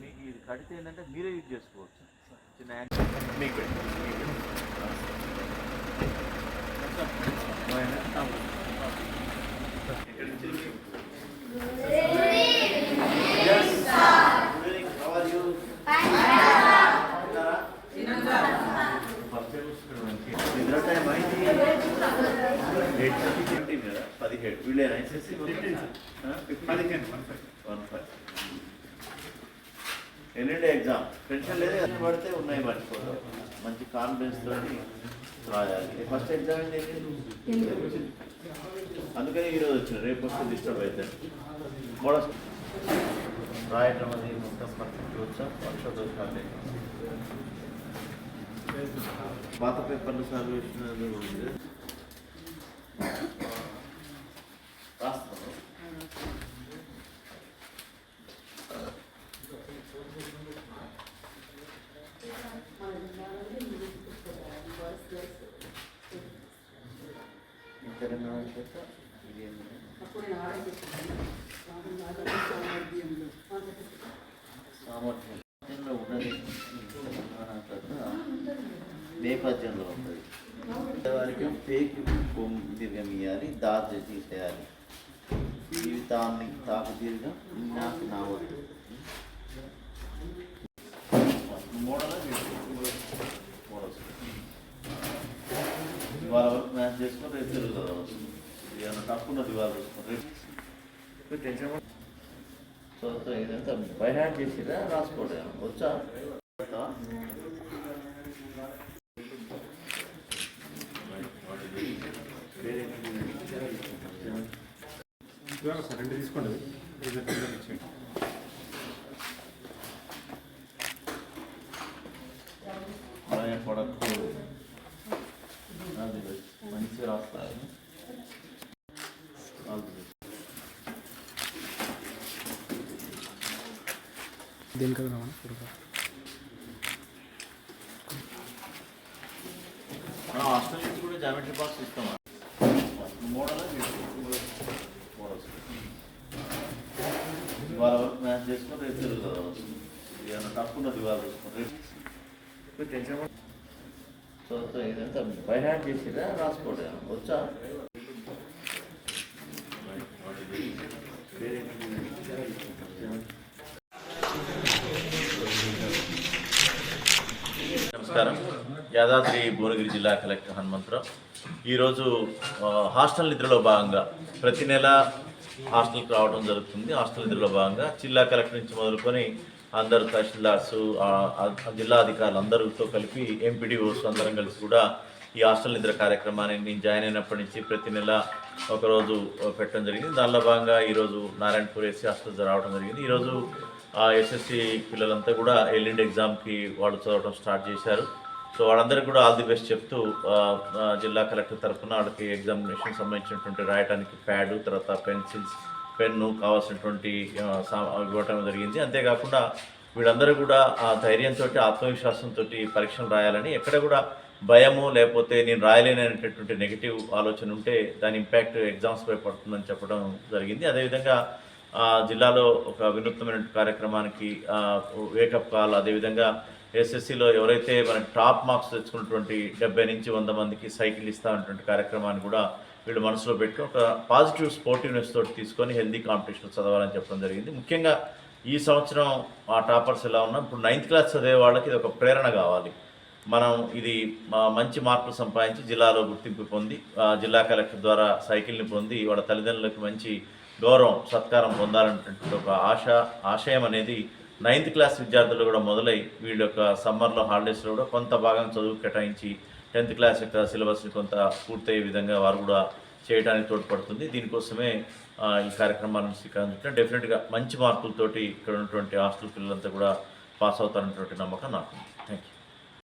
మీకు ఇది కడితే ఏంటంటే మీరే యూజ్ చేసుకోవచ్చు చిన్న మీకు? పదిహేడు వీళ్ళేనా SSC మొత్తం? ఆ? Fifteen? One ఎన్నిండే ఎగ్జామ్ టెన్షన్ లేదు ఎంత పడితే ఉన్నాయి మర్చిపోతాం మంచి కాన్ఫిడెన్స్ తోటి రాయాలి. ఫస్ట్ ఎగ్జామ్ ఏంటి అందుకని ఈరోజు వచ్చిన రేపు వస్తే డిస్టర్బ్ అవుతాయి కూడా రాయటం అది మొత్తం పర్ఫెక్ట్ వచ్చా? వర్ష దోషాలు పాత పేపర్లు సర్వేషన్ ఉంది తెలంగాణ చేత సామర్థ్యంలో ఉన్నది తెలంగాణ కథ నేపథ్యంలో ఉంటుంది వారికి పేకి దీర్ఘం ఇవ్వాలి దారి తీసేయాలి జీవితాన్ని తాకు దీర్ఘం నాకు నా వద్దు మోడల్ మోడల్స్ ఇవాళ వరకు మ్యాచ్ చేసుకొని రేపు తెలుగు చదవచ్చు ఏమైనా తప్పు ఉన్నది ఇవాళ చూసుకొని రేపు మీరు టెన్షన్ ఇదంతా బై హ్యాండ్ చేసిరా రాసుకోవడం వచ్చా? సార్ రెండు తీసుకోండి. ప్రొడక్ట్ అది మంచిగా రాస్తారు అది దేనికి నుంచి కూడా జామెట్రీ బాక్స్ ఇస్తాం. మోడల్ మోడల్స్ వరకు మ్యాచ్ చేసుకొని రేపు తెలుగు చదవచ్చు ఏమైనా తప్పు ఉన్నది ఇవాళ చూసుకొని రేపు టెన్షన్ సో ఇదంతా బై హ్యాండ్ చేసిరా రాసుకోవడం వచ్చా? నమస్కారం. యాదాద్రి భువనగిరి జిల్లా కలెక్టర్ హనుమంతరావు. ఈరోజు హాస్టల్ నిద్రలో భాగంగా ప్రతి నెల హాస్టల్కి రావడం జరుగుతుంది. హాస్టల్ నిద్రలో భాగంగా జిల్లా కలెక్టర్ నుంచి మొదలుకొని అందరు తహసీల్దార్స్ జిల్లా అధికారులు అందరితో కలిపి ఎంపీడీఓస్ అందరం కలిసి కూడా ఈ హాస్టల్ నిద్ర కార్యక్రమాన్ని నేను జాయిన్ అయినప్పటి నుంచి ప్రతి నెల ఒకరోజు పెట్టడం జరిగింది. దానిలో భాగంగా ఈరోజు నారాయణపూర్ ఎస్సీ హాస్టల్ రావడం జరిగింది. ఈరోజు ఆ ఎస్ఎస్సి పిల్లలంతా కూడా ఎల్లుండి ఎగ్జామ్కి వాళ్ళు చదవడం స్టార్ట్ చేశారు. సో వాళ్ళందరికీ కూడా ఆల్ ది బెస్ట్ చెప్తూ జిల్లా కలెక్టర్ తరఫున వాళ్ళకి ఎగ్జామినేషన్ సంబంధించినటువంటి రాయడానికి ప్యాడ్ తర్వాత పెన్సిల్స్ పెన్ను కావాల్సినటువంటి సా- ఇవ్వటం జరిగింది. అంతేకాకుండా వీళ్ళందరూ కూడా ఆ ధైర్యంతో ఆత్మవిశ్వాసంతో పరీక్షలు రాయాలని ఎక్కడ కూడా భయము లేకపోతే నేను రాయలేననేటటువంటి నెగిటివ్ ఆలోచన ఉంటే దాని ఇంపాక్ట్ ఎగ్జామ్స్పై పడుతుందని చెప్పడం జరిగింది. అదేవిధంగా జిల్లాలో ఒక వినూత్నమైన కార్యక్రమానికి వేకప్ కాల్ అదేవిధంగా ఎస్ఎస్సిలో ఎవరైతే మన టాప్ మార్క్స్ తెచ్చుకున్నటువంటి డెబ్బై నుంచి వంద మందికి సైకిల్ ఇస్తామన్నటువంటి కార్యక్రమాన్ని కూడా వీళ్ళు మనసులో పెట్టుకొని ఒక పాజిటివ్ స్పోర్టివ్నెస్ తోటి తీసుకొని హెల్దీ కాంపిటీషన్ చదవాలని చెప్పడం జరిగింది. ముఖ్యంగా ఈ సంవత్సరం ఆ టాపర్స్ ఎలా ఉన్నా ఇప్పుడు నైన్త్ క్లాస్ చదివే వాళ్ళకి ఇది ఒక ప్రేరణ కావాలి. మనం ఇది మంచి మార్కులు సంపాదించి జిల్లాలో గుర్తింపు పొంది జిల్లా కలెక్టర్ ద్వారా సైకిల్ని పొంది వాళ్ళ తల్లిదండ్రులకు మంచి గౌరవం సత్కారం పొందాలనేటువంటి ఒక ఆశ ఆశయం అనేది నైన్త్ క్లాస్ విద్యార్థులు కూడా మొదలై వీళ్ళ యొక్క సమ్మర్లో హాలిడేస్లో కూడా కొంత భాగం చదువు కేటాయించి టెన్త్ క్లాస్ యొక్క సిలబస్ని కొంత పూర్తయ్యే విధంగా వారు కూడా చేయడానికి తోడ్పడుతుంది. దీనికోసమే ఈ కార్యక్రమాలను స్వీకరించడం డెఫినెట్గా మంచి మార్కులతోటి ఇక్కడ ఉన్నటువంటి హాస్టల్ పిల్లలంతా కూడా పాస్ అవుతారనేటువంటి నమ్మకం నాకు థ్యాంక్ యూ